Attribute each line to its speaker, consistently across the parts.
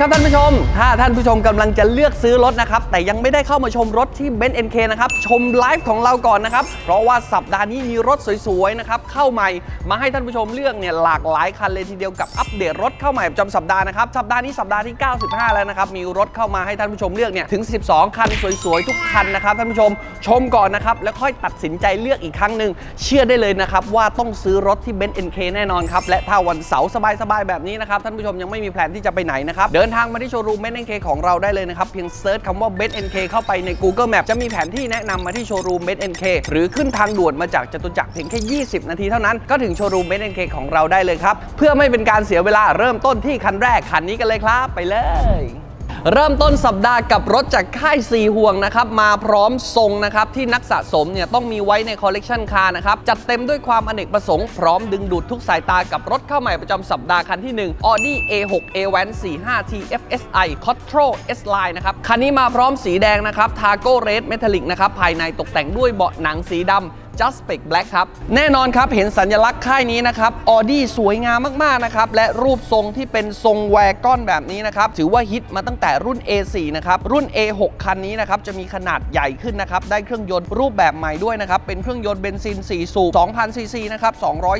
Speaker 1: ท่านผู้ชม ถ้าท่านผู้ชมกำลังจะเลือกซื้อรถนะครับ แต่ยังไม่ได้เข้ามาชมรถที่เบนซ์เอ็นเคนะครับ ชมไลฟ์ของเราก่อนนะครับ เพราะว่าสัปดาห์นี้มีรถสวยๆนะครับ เข้าใหม่มาให้ท่านผู้ชมเลือกเนี่ยหลากหลายคันเลยทีเดียวกับอัปเดตรถเข้าใหม่ประจำสัปดาห์นะครับ สัปดาห์นี้สัปดาห์ที่ 95 แล้วนะครับ มีรถเข้ามาให้ท่านผู้ชมเลือกเนี่ยถึง 12 คันสวยๆทุกคันนะครับท่านผู้ชมชมก่อนนะครับแล้วค่อยตัดสินใจเลือกอีกครั้งหนึ่งเชื่อได้เลยนะครับว่าต้องซื้อรถที่เบนซ์เอ็นเคแน่นอนครับและถ้าวันเสาร์สบายๆแบบนี้นะครับท่านผู้ชมยังไม่มีแผนที่จะไปไหนนะครับเดินทางมาที่โชว์รูมเบนซ์เอ็นเคของเราได้เลยนะครับเพียงเซิร์ชคำว่า BetNK เอ็นเคเข้าไปใน Google Map จะมีแผนที่แนะนำมาที่โชว์รูมเบนซ์เอ็นเคหรือขึ้นทางด่วนมาจากจตุจักรเพียงแค่ 20 นาทีเท่านั้น ก็ถึงโชว์รูมเบนซ์เอ็นเคของเราได้เลยครับ เพื่อไม่เป็นการเสียเวลาเริ่มต้นที่คันแรกคันนี้กันเลยครับ ไปเลย เริ่มต้นสัปดาห์กับรถจากค่ายสีห่วงนะครับ มาพร้อมทรงนะครับ ที่นักสะสมเนี่ยต้องมีไว้ในคอลเลกชันคาร์นะครับ จัดเต็มด้วยความอเนกประสงค์ พร้อมดึงดูดทุกสายตากับรถเข้าใหม่ประจำสัปดาห์คันที่ 1 Audi A6 A1 45 TFSI Quattro S Line นะครับ คันนี้มาพร้อมสีแดงนะครับ Targo Red Metallic นะครับ ภายในตกแต่งด้วยเบาะหนังสีดำ Just Spec Black ครับ แน่นอนครับเห็นสัญลักษณ์ค่ายนี้นะครับออดี้สวยงามมากๆนะครับและรูปทรงที่เป็นทรงแวร์กอนแบบนี้นะครับถือว่าฮิตมาตั้งแต่รุ่น A4 นะครับรุ่น A6 คันนี้นะครับจะมีขนาดใหญ่ขึ้นนะครับได้เครื่องยนต์รูปแบบใหม่ด้วยนะครับเป็นเครื่องยนต์เบนซิน 4 สูบ 2,000 ซีซีนะครับ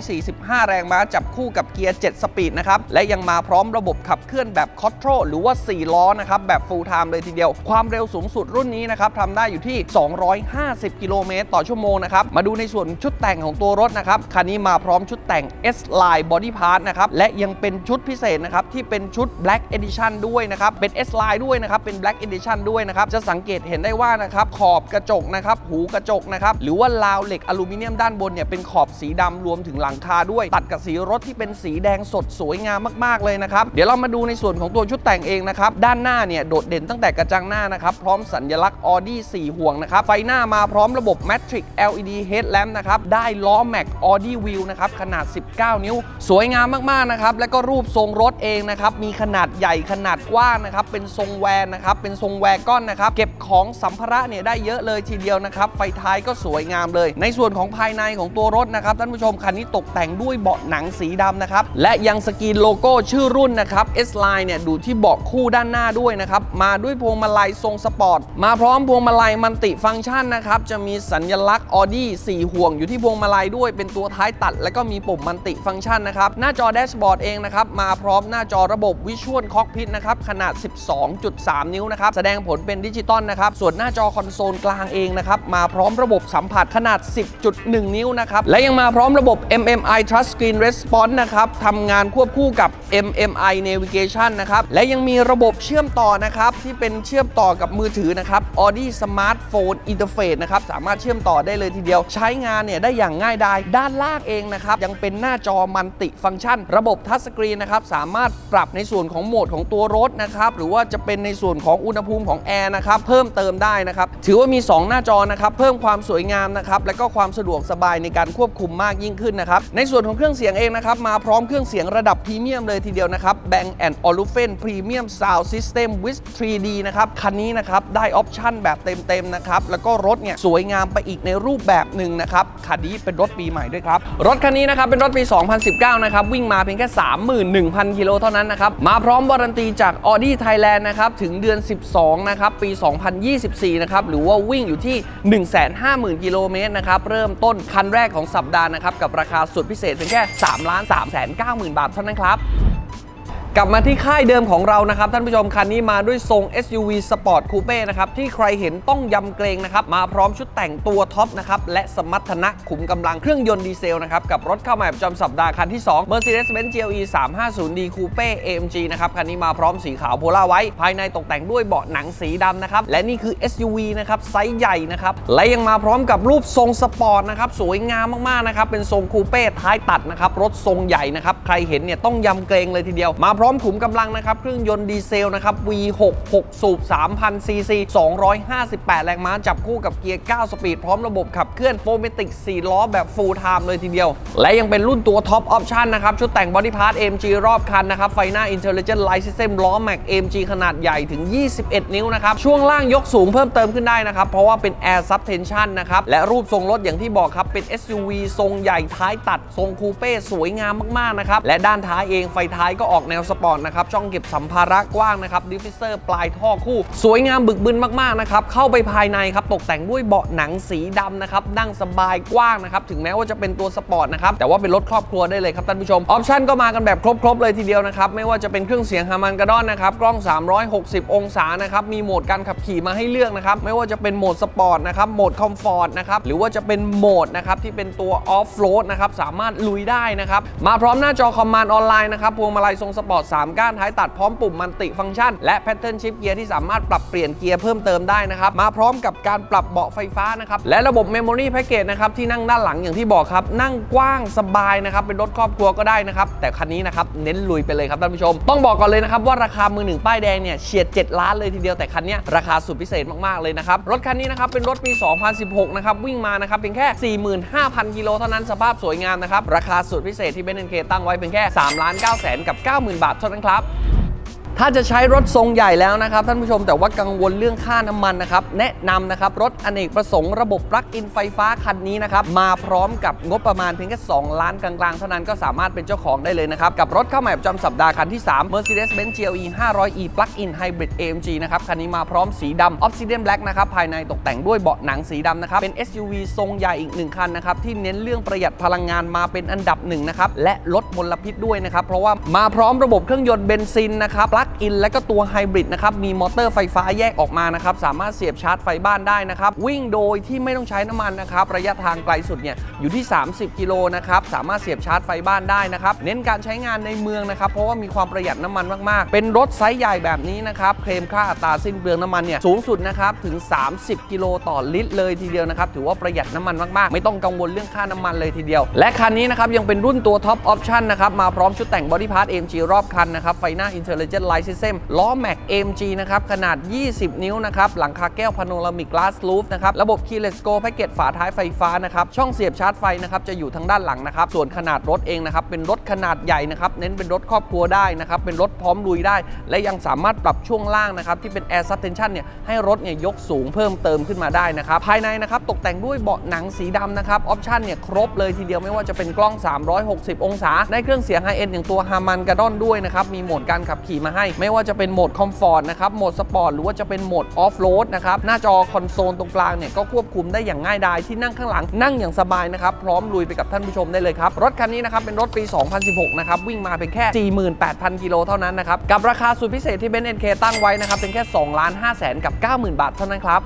Speaker 1: 245 แรงม้าจับคู่กับเกียร์ 7 สปีดนะครับ และยังมาพร้อมระบบขับเคลื่อนแบบคอ t โ o หรือว่า 4 ล้อนะครับ แบบ full time เลยทีเดียว ความเร็วสูงสุดรุ่นนี้นะครับทำได้อยู่ที่ 250 กิโลเมตรต่อชั่วโมงนะครับ มาดููในส่วนชุดแต่งของตัวรถนะครับคันนี้มาพร้อมชุดแต่ง S Line Body Part นะครับและยังเป็นชุดพิเศษนะครับที่เป็นชุด Black Edition ด้วยนะครับเป็น S Line ด้วยนะครับเป็น Black Edition ด้วยนะครับจะสังเกตเห็นได้ว่านะครับขอบกระจกนะครับหูกระจกนะครับหรือว่าราวเหล็กอลูมิเนียมด้านบนเนี่ยเป็นขอบสีดำรวมถึงหลังคาด้วย ตัดกับสีรถที่เป็นสีแดงสดสวยงามมากๆเลยนะครับเดี๋ยวเรามาดูในส่วนของตัวชุดแต่งเองนะครับด้านหน้าเนี่ยโดดเด่นตั้งแต่กระจังหน้านะครับพร้อมสัญลักษณ์ Audi 4 ห่วงนะครับไฟหน้ามาพร้อมระบบ Matrix LED Headlamp นะครับได้ล้อ Mac Audi Wheel นะครับขนาด 19 นิ้ว สวยงามมากๆนะครับและก็รูปทรงรถเองนะครับมีขนาดใหญ่ขนาดกว้างนะครับเป็นทรงแวนนะครับเป็นทรงแวร์ก้อนนะครับเก็บของสัมภาระเนี่ยได้เยอะเลยทีเดียวนะครับไฟท้ายก็สวยงามเลย ในส่วนของภายในของตัวรถนะครับท่านผู้ชมคันนี้ตกแต่งด้วยเบาะหนังสีดำนะครับและยังสกรีนโลโก้ชื่อรุ่นนะครับ S Line เนี่ยดูที่เบาะคู่ด้านหน้าด้วยนะครับมาด้วยพวงมาลัยทรงสปอร์ตมาพร้อมพวงมาลัยมันติฟังก์ชันนะครับจะมีสัญลักษณ์ Audi 4 ห่วงอยู่ที่พวงมาลัยด้วยเป็นตัวท้ายตัด แล้วก็มีปุ่มมันติฟังก์ชันนะครับหน้าจอแดชบอร์ดเองนะครับมาพร้อมหน้าจอระบบวิชวลคอกพิทนะครับขนาด 12.3 นิ้วนะครับแสดงผลเป็นดิจิตอลนะครับส่วนหน้าจอคอนโซลกลางเองนะครับมาพร้อมระบบสัมผัสขนาด 10.1 นิ้วนะครับและยังมาพร้อมระบบ MMI Trust Screen Response นะครับทำงานควบคู่กับ MMI Navigation นะครับและยังมีระบบเชื่อมต่อนะครับที่เป็นเชื่อมต่อกับมือถือนะครับ Audi Smartphone Interface นะครับสามารถเชื่อมต่อได้เลยทีเดียวใช้งานเนี่ยได้อย่างง่ายดายด้านล่างเองนะครับ ยังเป็นหน้าจอมันติฟังก์ชัน ระบบทัชสกรีนนะครับ สามารถปรับในส่วนของโหมดของตัวรถนะครับ หรือว่าจะเป็นในส่วนของอุณหภูมิของแอร์นะครับ เพิ่มเติมได้นะครับ ถือว่ามี 2 หน้าจอนะครับ เพิ่มความสวยงามนะครับ และก็ความสะดวกสบายในการควบคุมมากยิ่งขึ้นนะครับ ในส่วนของเครื่องเสียงเองนะครับ มาพร้อมเครื่องเสียงระดับพรีเมียมเลยทีเดียวนะครับ Bang Olufsen Premium Sound System with 3D นะครับ คันนี้นะครับ ได้ออปชั่นแบบเต็มๆนะครับ แล้วก็รถเนี่ยสวยงามไปอีกในรูปแบบหนึ่งนะครับคันนี้เป็นรถปีใหม่ด้วยครับรถคันนี้นะครับเป็นรถปี 2019 นะครับวิ่งมาเพียงแค่ 31,000 กิโลเท่านั้นนะครับมาพร้อมวารันตีจาก Audi Thailand นะครับถึงเดือน 12 นะครับปี 2024 นะครับหรือว่าวิ่งอยู่ที่ 150,000 กิโลเมตรนะครับเริ่มต้นคันแรกของสัปดาห์นะครับกับราคาสุดพิเศษเพียงแค่3 3 9 0 0 0 0 บาทเท่านั้นครับ กลับมาที่ค่ายเดิมของเรานะครับท่านผู้ชมคันนี้มาด้วยทรง SUV Sport Coupe นะครับที่ใครเห็นต้องยำเกรงนะครับมาพร้อมชุดแต่งตัวท็อปนะครับและสมรรถนะขุมกำลังเครื่องยนต์ดีเซลนะครับกับรถเข้าใหม่ประจำสัปดาห์คันที่ 2 Mercedes-Benz GLE 350D Coupe AMG นะครับคันนี้มาพร้อมสีขาวโพล่าไว้ ภายในตกแต่งด้วยเบาะหนังสีดำนะครับและนี่คือ SUV นะครับไซส์ใหญ่นะครับและยังมาพร้อมกับรูปทรงสปอร์ตนะครับสวยงามมากๆนะครับเป็นทรงคูเป้ท้ายตัดนะครับรถทรงใหญ่นะครับใครเห็นเนี่ยต้องยำเกรงเลยทีเดียวมาพร้อมขุมกำลังนะครับ เครื่องยนต์ดีเซลนะครับ V6 6 สูบ 3,000ซีซี258 แรงม้า จับคู่กับเกียร์ 9 สปีด พร้อมระบบขับเคลื่อนโฟเมติก 4 ล้อแบบ full time เลยทีเดียว และยังเป็นรุ่นตัวท็อปออปชันนะครับ ชุดแต่งบอดี้พาร์ท AMG รอบคันนะครับ ไฟหน้า Intelligent Light System ล้อ Mac AMG ขนาดใหญ่ถึง 21 นิ้วนะครับ ช่วงล่างยกสูงเพิ่มเติมขึ้นได้นะครับ เพราะว่าเป็น Air Suspension นะครับ และรูปทรงรถอย่างที่บอกครับ เป็น SUV ทรงใหญ่ท้ายตัดทรงคูเป้สวยงามมากๆนะครับ และด้านท้ายเองไฟท้ายก็ออกแนวสปอร์ตนะครับช่องเก็บสัมภาระกว้างนะครับดิฟฟิเซอร์ปลายท่อคู่ สวยงามบึกบึนมากๆนะครับเข้าไปภายในครับตกแต่งด้วยเบาะหนังสีดำนะครับนั่งสบายกว้างนะครับถึงแม้ว่าจะเป็นตัวสปอร์ตนะครับแต่ว่าเป็นรถครอบครัวได้เลยครับท่านผู้ชมออปชั่นก็มากันแบบครบๆเลยทีเดียวนะครับไม่ว่าจะเป็นเครื่องเสียงฮามันกระดอนนะครับกล้อง 360 องศานะครับมีโหมดการขับขี่มาให้เลือกนะครับไม่ว่าจะเป็นโหมดสปอร์ตนะครับโหมดคอมฟอร์ตนะครับหรือว่าจะเป็นโหมดนะครับที่เป็นตัวออฟโรดนะครับสามารถลุยได้นะครับมาพร้อมหน้าจอคอมมานด์ออนไลน์นะครับพวงมาลัยทรงสปอร์ต3 ก้านท้ายตัดพร้อมปุ่มมันติฟังก์ชัน และแพทเทิร์นชิปเกียร์ที่สามารถปรับเปลี่ยนเกียร์เพิ่มเติมได้นะครับ มาพร้อมกับการปรับเบาะไฟฟ้านะครับและระบบ Memory Package นะครับที่นั่งด้านหลังอย่างที่บอกครับ นั่งกว้างสบายนะครับเป็นรถครอบครัวก็ได้นะครับแต่คันนี้นะครับเน้นลุยไปเลยครับท่านผู้ชม ต้องบอกก่อนเลยนะครับว่าราคามือหนึ่งป้ายแดงเนี่ยเฉียด 7 ล้านเลยทีเดียวแต่คันนี้ราคาสุดพิเศษมากๆเลยนะครับรถคันนี้นะครับเป็นรถปี 2016 นะครับวิ่งมานะครับเพียงแค่ 45,000 กิโลเท่านั้นสภาพสวยงามนะครับราคาสุดพิเศษที่เบนซ์เคตั้งไว้เพียงแค่3ล้าน9แสนกับ 90,000บาทเท่านั้นครับ ถ้าจะใช้รถทรงใหญ่แล้วนะครับท่านผู้ชมแต่ว่ากังวลเรื่องค่าน้ำมันนะครับแนะนำนะครับรถอเนกประสงค์ระบบปลั๊กอินไฟฟ้าคันนี้นะครับมาพร้อมกับงบประมาณเพียงแค่2ล้านกลางๆ เท่านั้นก็สามารถเป็นเจ้าของได้เลยนะครับกับรถเข้าใหม่ประจำสัปดาห์คันที่ 3 Mercedes-Benz GLE 500e Plug-in Hybrid AMG นะครับคันนี้มาพร้อมสีดำ Obsidian Black นะครับภายในตกแต่งด้วยเบาะหนังสีดำนะครับเป็น SUV ทรงใหญ่อีกหนึ่งคันนะครับที่เน้นเรื่องประหยัดพลังงานมาเป็นอันดับหนึ่งนะครับและลดมลพิษด้วยนะครับเพราะว่ามาพร้อมระบบเครื่องยนต์เบนซินนะครับปลั๊กอินและก็ตัวไฮบริดนะครับ มีมอเตอร์ไฟฟ้าแยกออกมานะครับ สามารถเสียบชาร์จไฟบ้านได้นะครับ วิ่งโดยที่ไม่ต้องใช้น้ำมันนะครับ ระยะทางไกลสุดเนี่ยอยู่ที่ 30 กิโลนะครับ สามารถเสียบชาร์จไฟบ้านได้นะครับ เน้นการใช้งานในเมืองนะครับ เพราะว่ามีความประหยัดน้ำมันมาก ๆ เป็นรถไซส์ใหญ่แบบนี้นะครับ เคลมค่าอัตราสิ้นเปลืองน้ำมันเนี่ยสูงสุดนะครับ ถึง 30 กิโลต่อลิตรเลยทีเดียวนะครับ ถือว่าประหยัดน้ำมันมาก ๆ ไม่ต้องกังวลเรื่องค่าน้ำมันเลยทีเดียว และคันนี้นะครับยังเป็นรุ่นตัวท็อปออปชั่นนะครับมาพร้อมชุดแต่งบอดี้พาร์ท AMG รอบคันนะครับไฟหน้า Intelligent Light System ล้อแม็ก AMG นะครับ ขนาด 20 นิ้วนะครับ หลังคาแก้วพาโนรามิก Glass Roof นะครับ ระบบ Keyless Go แพ็กเกจฝาท้ายไฟฟ้านะครับ ช่องเสียบชาร์จไฟนะครับ จะอยู่ทางด้านหลังนะครับ ส่วนขนาดรถเองนะครับ เป็นรถขนาดใหญ่นะครับ เน้นเป็นรถครอบครัวได้นะครับ เป็นรถพร้อมลุยได้ และยังสามารถปรับช่วงล่างนะครับ ที่เป็น Air Suspension เนี่ย ให้รถเนี่ยยกสูงเพิ่มเติมขึ้นมาได้นะครับ ภายในนะครับตกแต่งด้วยเบาะหนังสีดำนะครับ ออปชั่นเนี่ยครบเลยทีเดียวไม่ว่าจะเป็นกล้อง 360 องศา ได้เครื่องเสียงไฮเอ็นอย่างตัวฮามันกระดอนด้วยนะครับ มีโหมดการขับขี่มาให้ ไม่ว่าจะเป็นโหมดคอมฟอร์ตนะครับ โหมดสปอร์ต หรือว่าจะเป็นโหมดออฟโรดนะครับ หน้าจอคอนโซลตรงกลางเนี่ยก็ควบคุมได้อย่างง่ายดายที่นั่งข้างหลังนั่งอย่างสบายนะครับ พร้อมลุยไปกับท่านผู้ชมได้เลยครับ รถคันนี้นะครับเป็นรถปี 2016 นะครับ วิ่งมาเป็นแค่ 48,000 กิโลเท่านั้นนะครับ กับราคาสุดพิเศษที่เบนซ์เอ็นเคตั้งไว้นะครับเป็นแค่2ล้าน5แสนกับ 90,000 บาทเท่านั้นครับ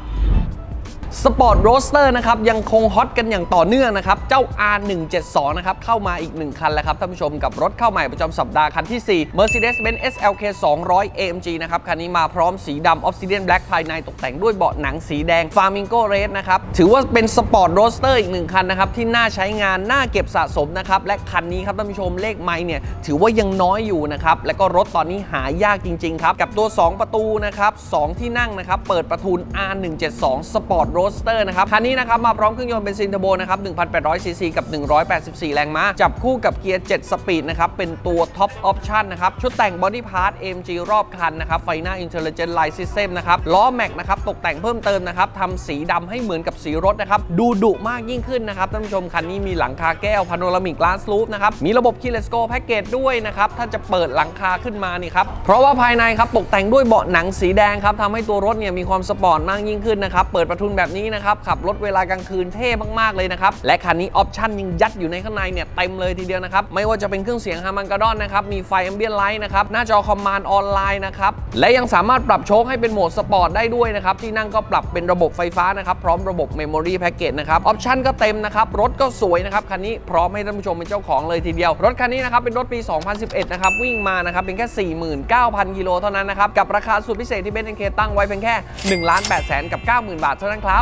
Speaker 1: สปอร์ตโรสเตอร์นะครับยังคงฮอตกันอย่างต่อเนื่องนะครับ เจ้า R172 นะครับเข้ามาอีก 1 คันแล้วครับท่านผู้ชมกับรถเข้าใหม่ประจำสัปดาห์คันที่ 4 Mercedes-Benz SLK 200 AMG นะครับ คันนี้มาพร้อมสีดำ Obsidian Black ภายในตกแต่งด้วยเบาะหนังสีแดง Flamingo Red นะครับ ถือว่าเป็นสปอร์ตโรสเตอร์อีกหนึ่งคันนะครับ ที่น่าใช้งาน น่าเก็บสะสมนะครับ และคันนี้ครับท่านผู้ชมเลขไมล์เนี่ยถือว่ายังน้อยอยู่นะครับและก็รถตอนนี้หายากจริงๆครับกับตัว 2 ประตูนะครับ2ที่นั่งนะครับเปิดประทุน R172 Sport Roadster นะครับ คันนี้นะครับ มาพร้อมเครื่องยนต์เบนซินเทอร์โบนะครับ 1,800 ซีซี กับ 184 แรงม้า จับคู่กับเกียร์ 7 สปีดนะครับ เป็นตัวท็อปออปชั่นนะครับ ชุดแต่งบอดี้พาร์ท AMG รอบคันนะครับ ไฟหน้า Intelligent Light System นะครับ ล้อแม็กนะครับ ตกแต่งเพิ่มเติมนะครับทำสีดำให้เหมือนกับสีรถนะครับ ดูดุมากยิ่งขึ้นนะครับท่านผู้ชมคันนี้มีหลังคาแก้วพาโนรามิก Glass Roof นะครับ มีระบบ Keyless Go Package ด้วยนะครับ ถ้าจะเปิดหลังคาขึ้นมานี่ครับ เพราะว่าภายในครับตกแต่งด้วยเบาะหนังสีแดงครับทำให้ตัวรถเนี่ยมีความสปอร์ตมากยิ่งขึ้นนะครับ เปิดประทุนแบบนี้นะครับ ขับรถเวลากลางคืนเท่มากๆเลยนะครับ และคันนี้ออปชั่นยังยัดอยู่ในข้างในเนี่ยเต็มเลยทีเดียวนะครับ ไม่ว่าจะเป็นเครื่องเสียงฮามันกระดอนนะครับ มีไฟแอมเบียนไลท์นะครับ หน้าจอคอมมานด์ออนไลน์นะครับ และยังสามารถปรับโชคให้เป็นโหมดสปอร์ตได้ด้วยนะครับ ที่นั่งก็ปรับเป็นระบบไฟฟ้านะครับ พร้อมระบบเมมโมรี่แพ็กเกจนะครับ ออปชั่นก็เต็มนะครับ รถก็สวยนะครับ คันนี้พร้อมให้ท่านผู้ชมเป็นเจ้าของเลยทีเดียว รถคันนี้นะครับ เป็นรถปี 2011 นะครับ วิ่งมานะครับเป็นแค่ 49,000กิโลเท่านั้นนะครับ กับราคาสุดพิเศษที่เบนซ์เคตั้งไว้เพียงแค่1ล้าน8แสนกับ 90,000 บาทเท่านั้นครับ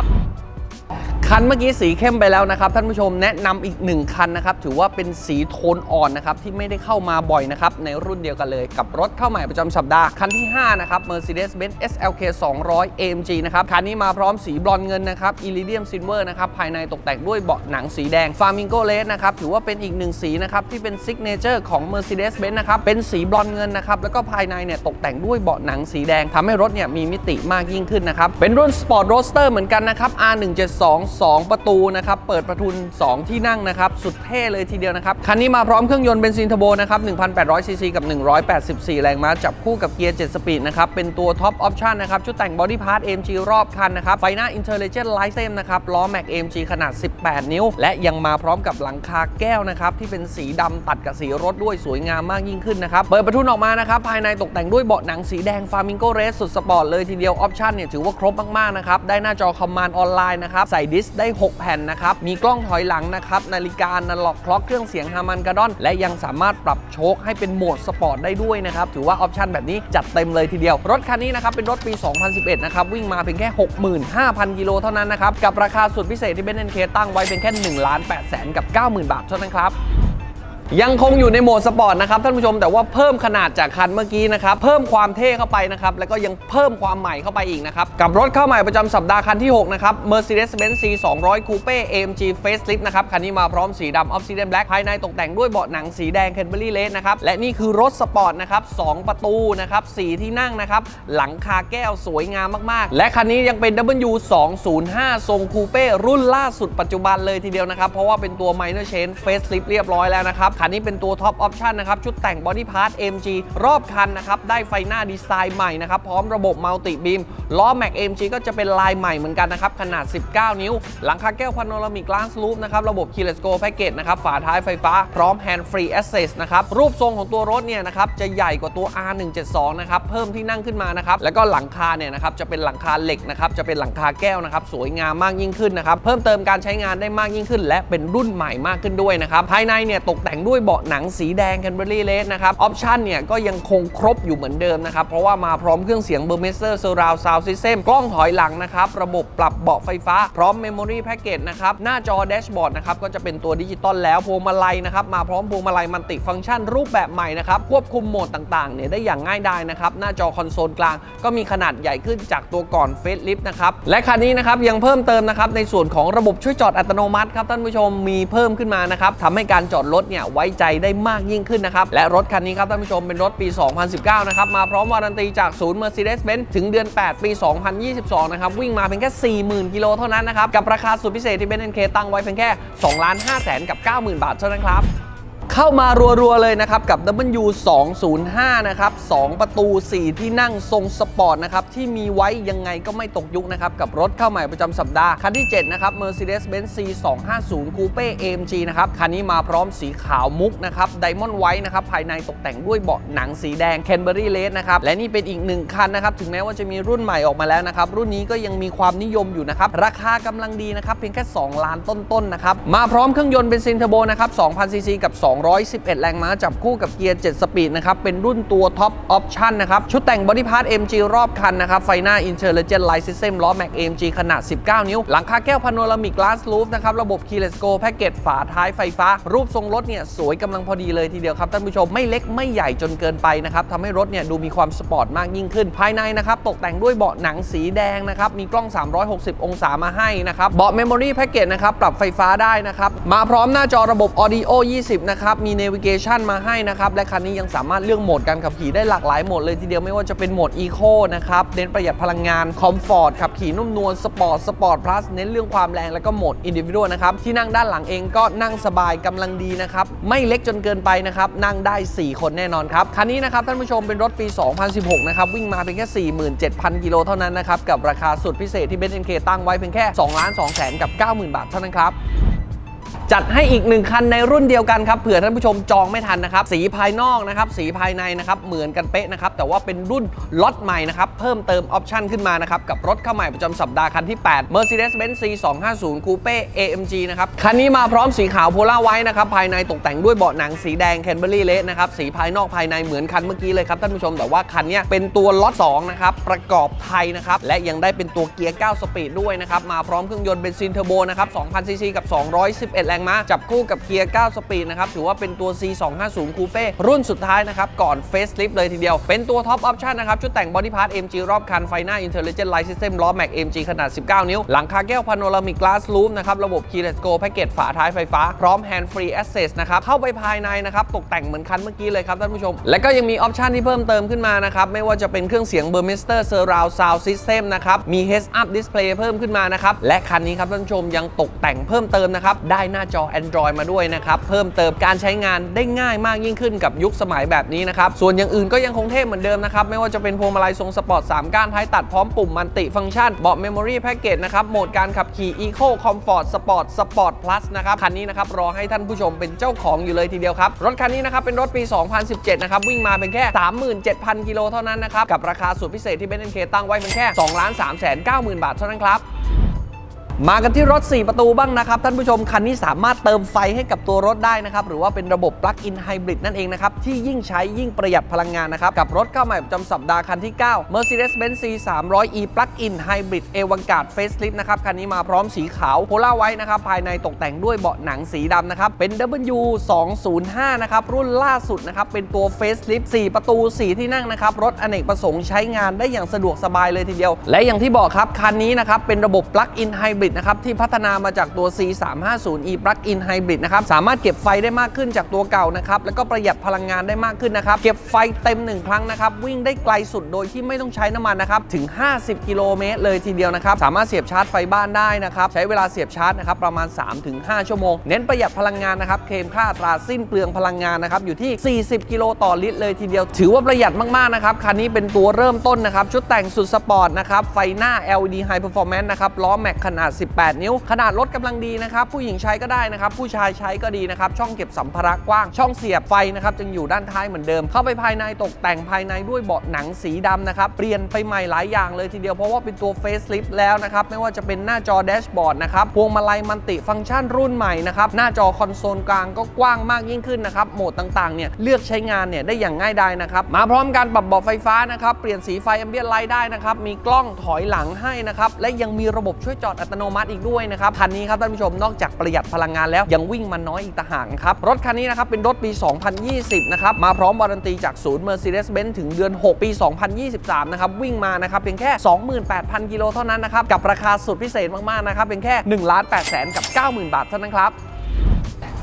Speaker 1: คันเมื่อกี้สีเข้มไปแล้วนะครับท่านผู้ชมแนะนำอีกหนึ่งคันนะครับถือว่าเป็นสีโทนอ่อนนะครับที่ไม่ได้เข้ามาบ่อยนะครับในรุ่นเดียวกันเลยกับรถเข้าใหม่ประจำสัปดาห์ คันที่ 5 นะครับ Mercedes-Benz SLK 200 AMG นะครับคันนี้มาพร้อมสีบรอนเงินนะครับ Iridium Silver นะครับภายในตกแต่งด้วยเบาะหนังสีแดง Flamingo Red นะครับถือว่าเป็นอีกหนึ่งสีนะครับที่เป็นซิกเนเจอร์ของ Mercedes-Benz นะครับเป็นสีบรอนเงินนะครับแล้วก็ภายในเนี่ยตกแต่งด้วยเบาะหนังสีแดงทำให้รถเนี่ยมีมิติมากยิ่งขึ้นนะครับเป็นรุ่น Sport Roadster เหมือนกันนะครับ R172 2 ประตูนะครับ เปิดประทุน 2 ที่นั่งนะครับ สุดเท่เลยทีเดียวนะครับ คันนี้มาพร้อมเครื่องยนต์เบนซินเทอร์โบนะครับ 1,800 ซีซีกับ 184 แรงม้า จับคู่กับเกียร์ 7 สปีดนะครับ เป็นตัวท็อปออปชันนะครับ ชุดแต่งบอดี้พาร์ท AMG รอบคันนะครับ ไฟหน้า Intelligent Light Sim นะครับ ล้อ Mac AMG ขนาด 18 นิ้ว และยังมาพร้อมกับหลังคาแก้วนะครับ ที่เป็นสีดำตัดกับสีรถด้วยสวยงามมากยิ่งขึ้นนะครับ เปิดประทุนออกมานะครับ ภายในตกแต่งด้วยเบาะหนังสีแดง Flamingo Red สุดสปอร์ตเลยทีเดียวออปชันเนี่ยถือว่าครบมากๆนะครับได้หน้าจอคอมมานด์ออนไลน์นะครับใส่ดิสได้ 6 แผ่นนะครับ มีกล้องถอยหลังนะครับ นาฬิกานาล็อกคล็อกเครื่องเสียงฮามันกาดอน และยังสามารถปรับโชคให้เป็นโหมดสปอร์ตได้ด้วยนะครับ ถือว่าออปชันแบบนี้จัดเต็มเลยทีเดียว รถคันนี้นะครับเป็นรถปี 2011 นะครับ วิ่งมาเพียงแค่ 65,000 กิโลเท่านั้นนะครับ กับราคาสุดพิเศษที่เบนซ์เคตั้งไว้เป็นแค่1ล้าน8แสนกับ 90,000 บาทเท่านั้นครับ ยังคงอยู่ในโหมดสปอร์ตนะครับท่านผู้ชมแต่ว่าเพิ่มขนาดจากคันเมื่อกี้นะครับ เพิ่มความเท่เข้าไปนะครับ แล้วก็ยังเพิ่มความใหม่เข้าไปอีกนะครับ กับรถเข้าใหม่ประจำสัปดาห์คันที่ 6 นะครับ Mercedes-Benz C 200 Coupe AMG Facelift นะครับ คันนี้มาพร้อมสีดำ Obsidian Black ภายในตกแต่งด้วยเบาะหนังสีแดง Canberry Red นะครับ และนี่คือรถสปอร์ตนะครับ 2 ประตูนะครับสีที่นั่งนะครับหลังคาแก้วสวยงามมากๆ และคันนี้ยังเป็น W205 ทรงคูเป้รุ่นล่าสุดปัจจุบันเลยทีเดียวนะครับเพราะว่าเป็นตัว Minor Change Facelift เรียบร้อยแล้วนะครับคันนี้เป็นตัวท็อปออปชันนะครับ ชุดแต่ง Body Part MG รอบคันนะครับ ได้ไฟหน้าดีไซน์ใหม่นะครับ พร้อมระบบมัลติบีมล้อ Mac MG ก็จะเป็นลายใหม่เหมือนกันนะครับ ขนาด 19 นิ้ว หลังคาแก้วพาโนรามิก Glass Roof นะครับ ระบบ Keyless Go Package นะครับ ฝาท้ายไฟฟ้า พร้อม Hand Free Access นะครับ รูปทรงของตัวรถเนี่ยนะครับ จะใหญ่กว่าตัว R172 นะครับ เพิ่มที่นั่งขึ้นมานะครับ แล้วก็หลังคาเนี่ยนะครับ จะเป็นหลังคาเหล็กนะครับ จะเป็นหลังคาแก้วนะครับ สวยงามมากยิ่งขึ้นนะครับ เพิ่มเติมการใช้งานได้มากยิ่งขึ้น และเป็นรุ่นใหม่มากขึ้นด้วยนะครับ ภายในเนี่ยตกแต่งด้วยเบาะหนังสีแดง Canberry Red นะครับ ออปชันเนี่ยก็ยังคงครบอยู่เหมือนเดิมนะครับ เพราะว่ามาพร้อมเครื่องเสียง b u r m e s t e r Surround Sound System กล้องถอยหลังนะครับ ระบบปรับเบาะไฟฟ้า พร้อม Memory Package นะครับ หน้าจอแดชบอร์ดนะครับ ก็จะเป็นตัวดิจิตอลแล้ว พวงมาลัยนะครับ มาพร้อมพวงมาลัยมัลติฟังก์ชันรูปแบบใหม่นะครับ ควบคุมโหมดต่างๆเนี่ยได้อย่างง่ายดายนะครับ หน้าจอคอนโซลกลาง ก็มีขนาดใหญ่ขึ้นจากตัวก่อนเฟสลิฟนะครับ และคันนี้นะครับยังเพิ่มเติมนะครับในส่วนของระบบช่วยจอดอัตโนมัติครับท่านผู้ชมมีเพิ่มขึ้นมานะครับทำให้การจอดรถเนี่ยไวว้ใจได้มากยิ่งขึ้นนะครับ และรถคันนี้ครับท่านผู้ชมเป็นรถปี 2019 นะครับ มาพร้อมวารันตีจากศูนย์ Mercedes-Benz ถึงเดือน 8 ปี 2022 นะครับ วิ่งมาเพียงแค่ 40,000 กิโลเท่านั้นนะครับ กับราคาสุดพิเศษที่ Benz NK ตั้งไว้เพียงแค่2ล้าน5แสนกับ 90,000 บาทเท่านั้นครับ เข้ามารัวๆเลยนะครับ กับ W205 นะครับ 2 ประตู 4 ที่นั่งทรงสปอร์ตนะครับ ที่มีไว้ยังไงก็ไม่ตกยุคนะครับ กับรถเข้าใหม่ประจำสัปดาห์ คันที่ 7 นะครับ Mercedes-Benz C250 Coupe AMG นะครับ คันนี้มาพร้อมสีขาวมุกนะครับ Diamond White นะครับ ภายในตกแต่งด้วยเบาะหนังสีแดง Canberry Red นะครับ และนี่เป็นอีกหนึ่งคันนะครับ ถึงแม้ว่าจะมีรุ่นใหม่ออกมาแล้วนะครับ รุ่นนี้ก็ยังมีความนิยมอยู่นะครับ ราคากำลังดีนะครับ เพียงแค่ 2 ล้านต้นๆนะครับ มาพร้อมเครื่องยนต์เบนซินเทอร์โบนะครับ2,000ซีซีกับ211 แรงม้าจับคู่กับเกียร์ 7 สปีดนะครับ เป็นรุ่นตัวท็อปออปชันนะครับ ชุดแต่งบอดี้พาร์ท MG รอบคันนะครับ ไฟหน้า Intelligent Light System ล้อ Mac AMG ขนาด 19 นิ้ว หลังคาแก้วพาโนรามิก Glass Roof นะครับ ระบบ Keyless Go Package ฝาท้ายไฟฟ้า รูปทรงรถเนี่ยสวยกำลังพอดีเลยทีเดียวครับท่านผู้ชมไม่เล็กไม่ใหญ่จนเกินไปนะครับทำให้รถเนี่ยดูมีความสปอร์ตมากยิ่งขึ้น ภายในนะครับตกแต่งด้วยเบาะหนังสีแดงนะครับมีกล้อง 360 องศามาให้นะครับเบาะ Memory Package นะครับปรับไฟฟ้าได้นะครับมาพร้อมหน้าจอระบบ Audio 20 นะครับมี Navigation มาให้นะครับ และคันนี้ยังสามารถเลือกโหมดการขับขี่ได้หลากหลายโหมดเลยทีเดียวไม่ว่าจะเป็นโหมด Eco นะครับเน้นประหยัดพลังงาน Comfort ขับขี่นุ่มนวล Sport Sport Plus เน้นเรื่องความแรงแล้วก็โหมด Individual นะครับที่นั่งด้านหลังเองก็นั่งสบายกำลังดีนะครับไม่เล็กจนเกินไปนะครับนั่งได้ 4 คนแน่นอนครับคันนี้นะครับท่านผู้ชมเป็นรถปี 2016 นะครับวิ่งมาเพียงแค่ 47,000 กิโลเท่านั้นนะครับกับราคาสุดพิเศษที่ Benz NK ตั้งไว้เพียงแค่2ล้าน2แสนกับ 90,000 บาทเท่านั้นครับ จัดให้อีกหนึ่งคันในรุ่นเดียวกันครับเผื่อท่านผู้ชมจองไม่ทันนะครับ สีภายนอกนะครับ สีภายในนะครับ เหมือนกันเป๊ะนะครับ แต่ว่าเป็นรุ่นล็อตใหม่นะครับ เพิ่มเติมออปชันขึ้นมานะครับ กับรถเข้าใหม่ประจำสัปดาห์คันที่ 8 Mercedes-Benz C250 Coupe AMG นะครับ คันนี้มาพร้อมสีขาวโพล่าไว้นะครับ ภายในตกแต่งด้วยเบาะหนังสีแดง Canberry Red นะครับ สีภายนอกภายในเหมือนคันเมื่อกี้เลยครับท่านผู้ชม แต่ว่าคันนี้เป็นตัวล็อต2นะครับ ประกอบไทยนะครับ และยังได้เป็นตัวเกียร์ 9 สปีดด้วยนะครับ มาพร้อมเครื่องยนต์เบนซินเทอร์โบนะครับ 2,000ซีซีกับ 211 แรงงม้า จับคู่กับเกียร์ 9 สปีดนะครับ ถือว่าเป็นตัว C250 Coupe รุ่นสุดท้ายนะครับ ก่อน Facelift เลยทีเดียว เป็นตัวท็อปออปชั่นนะครับ ชุดแต่งบอดี้พาร์ท MG รอบคันไฟหน้า Intelligent Light System ล้อ Mac MG ขนาด 19 นิ้ว หลังคาแก้ว Panoramic Glass Roof นะครับ ระบบ Keyless Go แพ็กเกจฝาท้ายไฟฟ้า พร้อม Hand Free Access นะครับ เข้าไปภายในนะครับ ตกแต่งเหมือนคันเมื่อกี้เลยครับท่านผู้ชม และก็ยังมีออปชั่นที่เพิ่มเติมขึ้นมานะครับ ไม่ว่าจะเป็นเครื่องเสียง Burmester Surround Sound System นะครับ มี Heads Up Display เพิ่มขึ้นมานะครับ และคันนี้ครับท่านผู้ชมยังตกแต่งเพิ่มเติมนะครับ ได้หน้าจอ Android มาด้วยนะครับ เพิ่มเติมการใช้งานได้ง่ายมากยิ่งขึ้นกับยุคสมัยแบบนี้นะครับ ส่วนอย่างอื่นก็ยังคงเทพเหมือนเดิมนะครับ ไม่ว่าจะเป็นพวงมาลัยทรงสปอร์ต 3 ก้านท้ายตัดพร้อมปุ่มมันติฟังก์ชันเบาะ Memory Package นะครับ โหมดการขับขี่ Eco Comfort Sport Sport Plus นะครับ คันนี้นะครับรอให้ท่านผู้ชมเป็นเจ้าของอยู่เลยทีเดียวครับ รถคันนี้นะครับเป็นรถปี 2017 นะครับวิ่งมาเป็นแค่ 37,000 กิโลเท่านั้นนะครับกับราคาสุดพิเศษที่เบนซ์เคตั้งไว้เป็นแค่2 3 9 0 0 0 0 บาทเท่านั้นครับ มากันที่รถ 4 ประตูบ้างนะครับ ท่านผู้ชมคันนี้สามารถเติมไฟให้กับตัวรถได้นะครับ หรือว่าเป็นระบบ Plug-in Hybrid นั่นเองนะครับ ที่ยิ่งใช้ยิ่งประหยัดพลังงานนะครับ กับรถเข้าใหม่ประจำสัปดาห์คันที่ 9 Mercedes-Benz C 3 0 0 E Plug-in Hybrid a v a n g a r d Facelift นะครับ คันนี้มาพร้อมสีขาวโพล่าไว้นะครับ ภายในตกแต่งด้วยเบาะหนังสีดำนะครับ เป็น W 2 0 5 นะครับรุ่นล่าสุดนะครับเป็นตัว Facelift 4 ประตู 4 ที่นั่งนะครับรถอเนกประสงค์ใช้งานได้อย่างสะดวกสบายเลยทีเดียว และอย่างที่บอกครับคันนี้นะครับเป็นระบบ Plug-in Hybrid นะครับที่พัฒนามาจากตัว C350e Plug-in Hybrid นะครับสามารถเก็บไฟได้มากขึ้นจากตัวเก่านะครับแล้วก็ประหยัดพลังงานได้มากขึ้นนะครับเก็บไฟเต็ม 1 ครั้งนะครับวิ่งได้ไกลสุดโดยที่ไม่ต้องใช้น้ำมันนะครับถึง 50 กิโลเมตรเลยทีเดียวนะครับสามารถเสียบชาร์จไฟบ้านได้นะครับใช้เวลาเสียบชาร์จนะครับประมาณ 3-5 ชั่วโมง เน้นประหยัดพลังงานนะครับเคลมค่าตราสิ้นเปลืองพลังงานนะครับอยู่ที่ 40 กิโลต่อลิตรเลยทีเดียว ถือว่าประหยัดมากๆนะครับคันนี้เป็นตัวเริ่มต้นนะครับชุดแต่งสุดสปอร์ตนะครับไฟหน้า LED High Performance นะครับล้อแม็กขนาด18 นิ้ว ขนาดรถกำลังดีนะครับ ผู้หญิงใช้ก็ได้นะครับ ผู้ชายใช้ก็ดีนะครับ ช่องเก็บสัมภาระกว้าง ช่องเสียบไฟนะครับจึงอยู่ด้านท้ายเหมือนเดิม เข้าไปภายในตกแต่งภายในด้วยเบาะหนังสีดำนะครับ เปลี่ยนไปใหม่หลายอย่างเลยทีเดียว เพราะว่าเป็นตัวเฟซลิฟแล้วนะครับ ไม่ว่าจะเป็นหน้าจอแดชบอร์ดนะครับ พวงมาลัยมันติฟังก์ชันรุ่นใหม่นะครับ หน้าจอคอนโซลกลางก็กว้างมากยิ่งขึ้นนะครับ โหมดต่างๆ เนี่ยเลือกใช้งานเนี่ยได้อย่างง่ายดายนะครับ มาพร้อมการปรับเบาะไฟฟ้านะครับ เปลี่ยนสีไฟแอมเบียนไลท์ได้นะครับ มีกล้องถอยหลังให้นะครับ และยังมีระบบช่วยจอดอัตโนมัติอีกด้วยนะครับคันนี้ครับท่านผู้ชมนอกจากประหยัดพลังงานแล้วยังวิ่งมันน้อยอีกต่างหากครับรถคันนี้นะครับเป็นรถปี 2020 นะครับมาพร้อมวารันตีจากศูนย์ Mercedes-Benz ถึงเดือน 6 ปี 2023 นะครับวิ่งมานะครับเพียงแค่ 28,000 กิโลเท่านั้นนะครับกับราคาสุดพิเศษมากๆนะครับเป็นแค่1ล้าน8แสนกับ 90,000 บาทเท่านั้นครับ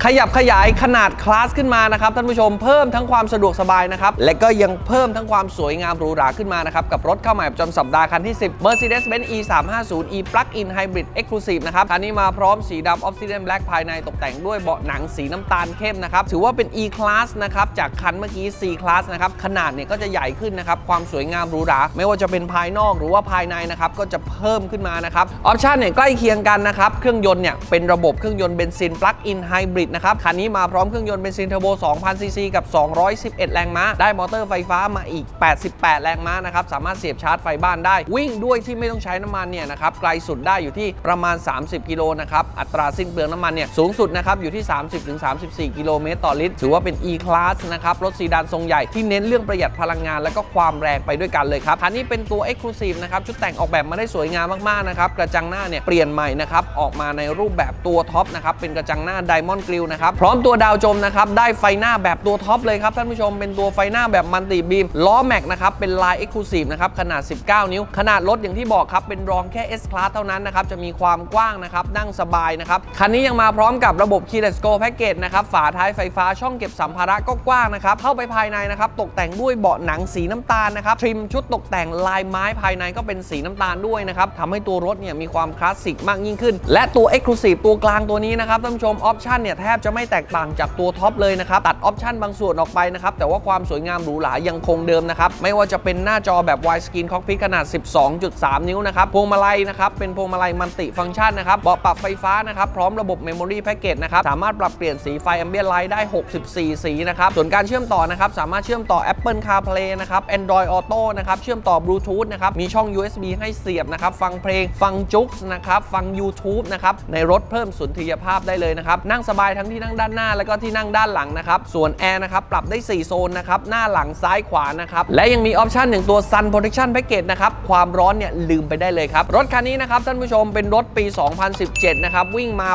Speaker 1: ขยับขยายขนาดคลาสขึ้นมานะครับท่านผู้ชมเพิ่มทั้งความสะดวกสบายนะครับ และก็ยังเพิ่มทั้งความสวยงามหรูหราขึ้นมานะครับ กับรถเข้าใหม่ประจำสัปดาห์คันที่ 10 Mercedes-Benz E 3 5 0 E Plug-in Hybrid Exclusive นะครับคันนี้มาพร้อมสีดำ Obsidian Black ภายในตกแต่งด้วยเบาะหนังสีน้ำตาลเข้มนะครับถือว่าเป็น E Class นะครับจากคันเมื่อกี้ C Class นะครับขนาดเนี่ยก็จะใหญ่ขึ้นนะครับความสวยงามหรูหราไม่ว่าจะเป็นภายนอกหรือว่าภายในนะครับก็จะเพิ่มขึ้นมานะครับออปชันเนี่ยใกล้เคียงกันนะครับเครื่องยนต์เนี่ยเป็นระบบเครื่องยนต์เบนซิน Plug-in Hybrid นะครับ คันนี้มาพร้อมเครื่องยนต์เบนซินเทอร์โบ 2,000 ซีซี กับ 211 แรงม้า ได้มอเตอร์ไฟฟ้ามาอีก 88 แรงม้านะครับ สามารถเสียบชาร์จไฟบ้านได้ วิ่งด้วยที่ไม่ต้องใช้น้ำมันเนี่ยนะครับ ไกลสุดได้อยู่ที่ประมาณ 30 กิโลนะครับ อัตราสิ้นเปลืองน้ำมันเนี่ยสูงสุดนะครับอยู่ที่ 30-34 กิโลเมตรต่อลิตร ถือว่าเป็น E Class นะครับ รถซีดานทรงใหญ่ที่เน้นเรื่องประหยัดพลังงานและก็ความแรงไปด้วยกันเลยครับ คันนี้เป็นตัว Exclusive นะครับ ชุดแต่งออกแบบมาได้สวยงามมากๆนะครับ กระจังหน้าเนี่ยเปลี่ยนใหม่นะครับ ออกมาในรูปแบบตัวท็อปนะครับ เป็นกระจังหน้า Diamond Grille นะครับ พร้อมตัวดาวจมนะครับ ได้ไฟหน้าแบบตัวท็อปเลยครับท่านผู้ชม เป็นตัวไฟหน้าแบบมันติบีม ล้อแม็กนะครับ เป็นลาย Exclusive นะครับ ขนาด 19 นิ้ว ขนาดรถอย่างที่บอกครับ เป็นรองแค่ S Class เท่านั้นนะครับ จะมีความกว้างนะครับ นั่งสบายนะครับ คันนี้ยังมาพร้อมกับระบบ Keyless Go Package นะครับ ฝาท้ายไฟฟ้า ช่องเก็บสัมภาระก็กว้างนะครับ เข้าไปภายในนะครับ ตกแต่งด้วยเบาะหนังสีน้ำตาลนะครับ ทริมชุดตกแต่งลายไม้ภายในก็เป็นสีน้ำตาลด้วยนะครับทำให้ตัวรถเนี่ยมีความคลาสสิกมากยิ่งขึ้น และตัว Exclusive ตัวกลางตัวนี้นะครับท่านผู้ชมออปชันเนี่ยแททบจะไม่แตกต่างจากตัวท็อปเลยนะครับ ตัดออปชันบางส่วนออกไปนะครับ แต่ว่าความสวยงามหรูหรายังคงเดิมนะครับ ไม่ว่าจะเป็นหน้าจอแบบ Wide Screen Cockpit ขนาด 12.3 นิ้วนะครับ พวงมาลัยนะครับ เป็นพวงมาลัยมัลติฟังก์ชันนะครับเบาะปรับไฟฟ้านะครับ พร้อมระบบ Memory Package นะครับ สามารถปรับเปลี่ยนสีไฟ Ambient Light ได้ 64 สีนะครับ ส่วนการเชื่อมต่อนะครับ สามารถเชื่อมต่อ Apple CarPlay นะครับ Android Auto นะครับ เชื่อมต่อ Bluetooth นะครับ มีช่อง USB ให้เสียบนะครับ ฟังเพลง ฟังจุ๊กนะครับ ฟัง YouTube นะครับ ในรถเพิ่มสุนทรียภาพได้เลยนะครับ นั่งสบายทั้งที่นั่งด้านหน้า แล้วก็ที่นั่งด้านหลังนะครับ ส่วนแอร์นะครับปรับได้ 4 โซนนะครับ หน้าหลังซ้ายขวานะครับ และยังมีออปชันหนึ่งตัว Sun Protection Package นะครับ ความร้อนเนี่ยลืมไปได้เลยครับ รถคันนี้นะครับท่านผู้ชมเป็นรถปี 2017 นะครับ วิ่งมา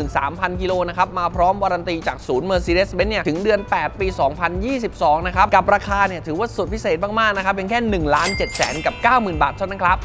Speaker 1: 83,000 กิโลนะครับ มาพร้อมวารันตีจากศูนย์ Mercedes-Benz เนี่ยถึงเดือน 8 ปี 2022 นะครับ กับราคาเนี่ยถือว่าสุดพิเศษมากๆนะครับเป็นแค่1ล้าน7แสนกับ 90,000 บาทเท่านั้นครับ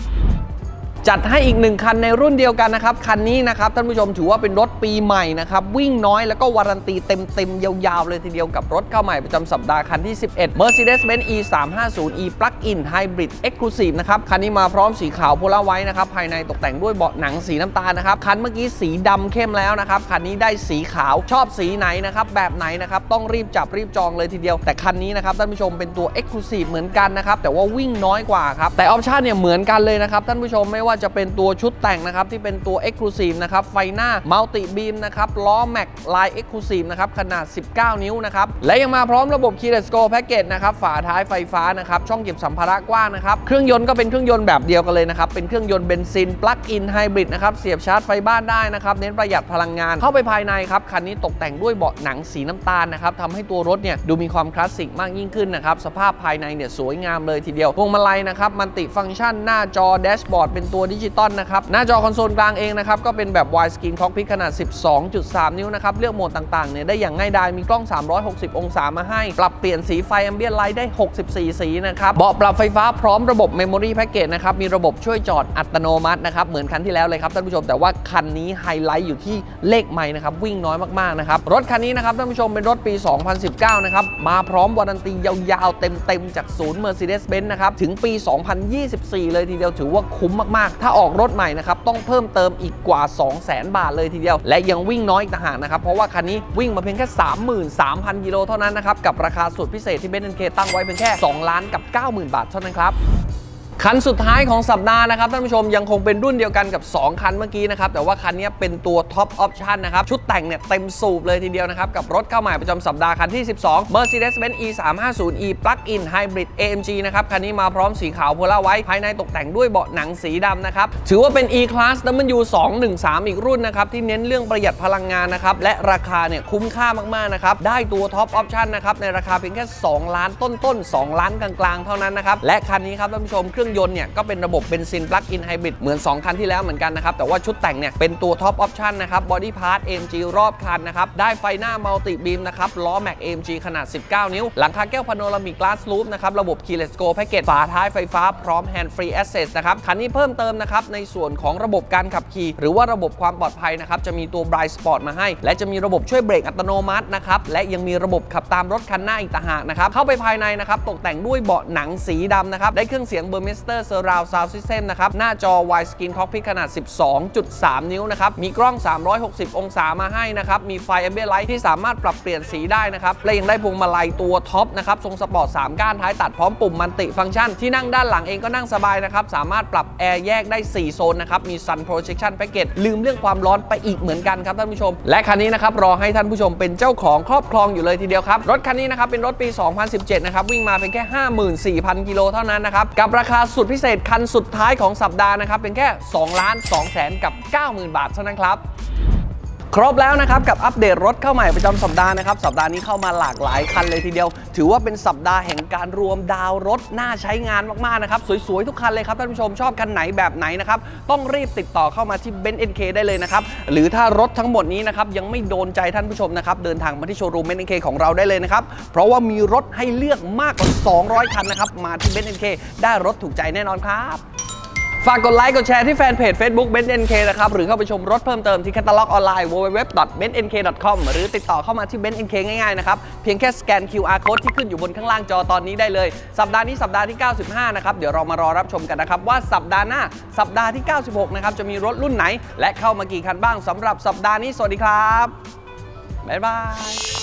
Speaker 1: จัดให้อีกหนึ่งคันในรุ่นเดียวกันนะครับ คันนี้นะครับ ท่านผู้ชมถือว่าเป็นรถปีใหม่นะครับ วิ่งน้อยแล้วก็วารันตีเต็มๆ ยาวๆ เลยทีเดียวกับรถเข้าใหม่ประจำสัปดาห์คันที่ 11 Mercedes-Benz E 3 5 0 E Plug-in Hybrid Exclusive นะครับ คันนี้มาพร้อมสีขาวโพลาไว้นะครับ ภายในตกแต่งด้วยเบาะหนังสีน้ำตาลนะครับ คันเมื่อกี้สีดำเข้มแล้วนะครับ คันนี้ได้สีขาวชอบสีไหนนะครับแบบไหนนะครับต้องรีบจับรีบจองเลยทีเดียว แต่คันนี้นะครับท่านผู้ชมเป็นตัว Exclusive เหมือนกันนะครับแต่ว่าวิ่งน้อยกว่าครับแต่ออปชันเนี่ยเหมือนกันเลยนะครับท่านผู้ชมไม่ว่าจะเป็นตัวชุดแต่งนะครับที่เป็นตัว Exclusive นะครับไฟหน้า Multi Beam นะครับล้อแม็กลาย Exclusive นะครับขนาด 19 นิ้วนะครับและยังมาพร้อมระบบ Keyless Go Package นะครับฝาท้ายไฟฟ้านะครับช่องเก็บสัมภาระกว้างนะครับเครื่องยนต์ก็เป็นเครื่องยนต์แบบเดียวกันเลยนะครับเป็นเครื่องยนต์เบนซิน Plug-in Hybrid นะครับเสียบชาร์จไฟบ้านได้นะครับเน้นประหยัดพลังงานเข้าไปภายในครับคันนี้ตกแต่งด้วยเบาะหนังสีน้ำตาลนะครับทำให้ตัวรถเนี่ยดูมีความคลาสสิกมากยิ่งขึ้นนะครับสภาพภายในเนี่ยสวยงามเลยทีเดียวพวงมาลัยนะครับมันติฟังก์ชันหน้าจอแดชบอร์ดเป็นตัวดิจิตอลนะครับ หน้าจอคอนโซลกลางเองนะครับ ก็เป็นแบบ wide screen cockpit ขนาด 12.3 นิ้วนะครับ เลือกโหมดต่างๆ เนี่ยได้อย่างง่ายดาย มีกล้อง 360 องศามาให้ ปรับเปลี่ยนสีไฟ ambient light ได้ 64 สีนะครับ เบาะปรับไฟฟ้าพร้อมระบบ memory package นะครับ มีระบบช่วยจอดอัตโนมัตินะครับ เหมือนคันที่แล้วเลยครับท่านผู้ชม แต่ว่าคันนี้ไฮไลท์อยู่ที่เลขไม้นะครับ วิ่งน้อยมากๆ นะครับ รถคันนี้นะครับท่านผู้ชมเป็นรถปี 2019 นะครับ มาพร้อมวารันตียาวๆ เต็มๆ จากศูนย์ Mercedes-Benz นะครับ ถึงปี 2024 เลยทีเดียวถือว่าคุ้มมากๆถ้าออกรถใหม่นะครับต้องเพิ่มเติมอีกกว่า 200,000 บาทเลยทีเดียว และยังวิ่งน้อยอีกต่างหากนะครับ เพราะว่าคันนี้วิ่งมาเพียงแค่ 33,000กิโลเท่านั้นนะครับ กับราคาสุดพิเศษที่เบนซ์เคตั้งไว้เพียงแค่ 2 ล้านกับ 90,000 บาทเท่านั้นครับ คันสุดท้ายของสัปดาห์นะครับท่านผู้ชมยังคงเป็นรุ่นเดียวกันกับ 2 คันเมื่อกี้นะครับแต่ว่าคันนี้เป็นตัวท็อปออปชันนะครับชุดแต่งเนี่ยเต็มสูบเลยทีเดียวนะครับกับรถเข้าใหม่ประจำสัปดาห์คันที่ 12 Mercedes-Benz E 3 5 0 E Plug-in Hybrid AMG นะครับคันนี้มาพร้อมสีขาวโพลาไว้ภายในตกแต่งด้วยเบาะหนังสีดำนะครับถือว่าเป็น E Class W 213 อีกรุ่นนะครับที่เน้นเรื่องประหยัดพลังงานนะครับและราคาเนี่ยคุ้มค่ามากๆนะครับได้ตัวท็อปออปชันนะครับในราคาเพียงแค่ 2 ล้านต้นๆ2ล้านกลางๆ เท่านั้นนะครับและคันนี้ครับท่านผู้ชมเครื่องยนต์เนี่ยก็เป็นระบบเบนซินปลั๊กอินไฮบริดเหมือน 2 คันที่แล้วเหมือนกันนะครับ แต่ว่าชุดแต่งเนี่ยเป็นตัวท็อปออปชันนะครับบอดี้พาร์ท AMG รอบคันนะครับ ได้ไฟหน้ามัลติบีมนะครับล้อแม็ก AMG ขนาด 19 นิ้ว หลังคาแก้วพาโนรามิกกลาสลูปนะครับระบบ Keyless Go Package ฝาท้ายไฟฟ้าพร้อม Hand Free Access นะครับคันนี้เพิ่มเติมนะครับในส่วนของระบบการขับขี่ หรือว่าระบบความปลอดภัยนะครับจะมีตัว Bright Spot มาให้ และจะมีระบบช่วยเบรกอัตโนมัตินะครับและยังมีระบบขับตามรถคันหน้าอีกต่างหากนะครับเข้าไปภายในนะครับตกแต่งด้วยเบาะหนังสีดำนะครับได้เครื่องเสียง Burmester Surround Sound System นะครับ หน้าจอ Wide Screen Cockpit ขนาด 12.3 นิ้วนะครับ มีกล้อง 360 องศามาให้นะครับ มีไฟ Ambient Light ที่สามารถปรับเปลี่ยนสีได้นะครับ และยังได้พวงมาลัยตัวท็อปนะครับ ทรงสปอร์ต 3 ก้านท้ายตัดพร้อมปุ่มมันติฟังก์ชัน ที่นั่งด้านหลังเองก็นั่งสบายนะครับ สามารถปรับแอร์แยกได้ 4 โซนนะครับ มี Sun Protection Package ลืมเรื่องความร้อนไปอีกเหมือนกันครับท่านผู้ชม และคันนี้นะครับรอให้ท่านผู้ชมเป็นเจ้าของครอบครองอยู่เลยทีเดียวครับรถคันนี้นะครับเป็นรถปี 2017 นะครับวิ่งมาเพียงแค่ 54,000 กิโลเท่านั้นนะครับกับราคาสุดพิเศษคันสุดท้ายของสัปดาห์นะครับเป็นแค่ 2 ล้าน2แสนกับ 90,000 บาทเท่านั้นครับ ครบแล้วนะครับ กับอัปเดตรถเข้าใหม่ประจำสัปดาห์นะครับ สัปดาห์นี้เข้ามาหลากหลายคันเลยทีเดียว ถือว่าเป็นสัปดาห์แห่งการรวมดาวรถน่าใช้งานมาก ๆ นะครับ สวย ๆ ทุกคันเลยครับ ท่านผู้ชมชอบคันไหนแบบไหนนะครับ ต้องรีบติดต่อเข้ามาที่ b e n NK ได้เลยนะครับ หรือถ้ารถทั้งหมดนี้นะครับ ยังไม่โดนใจท่านผู้ชมนะครับ เดินทางมาที่โชว์รูม b e n NK ของเราได้เลยนะครับ เพราะว่ามีรถให้เลือกมากกว่า 200 คันนะครับมาที่ b e n NK ได้รถถูกใจแน่นอนครับ ฝากกดไลค์กดแชร์ที่แฟนเพจ Facebook b e n z NK นะครับ หรือเข้าไปชมรถเพิ่มเติมที่แคตตาล็อกออนไลน์ www.bennk.com หรือติดต่อเข้ามาที่ b e n z NK ง่ายๆนะครับ เพียงแค่สแกน QR code ที่ขึ้นอยู่บนข้างล่างจอตอนนี้ได้เลย สัปดาห์นี้สัปดาห์ที่ 95 นะครับ เดี๋ยวเรามารอรับชมกันนะครับ ว่าสัปดาห์หน้าสัปดาห์ที่ 96 นะครับจะมีรถรุ่นไหน และเข้ามากี่คันบ้างสำหรับสัปดาห์นี้สวัสดีครับบ๊ายบาย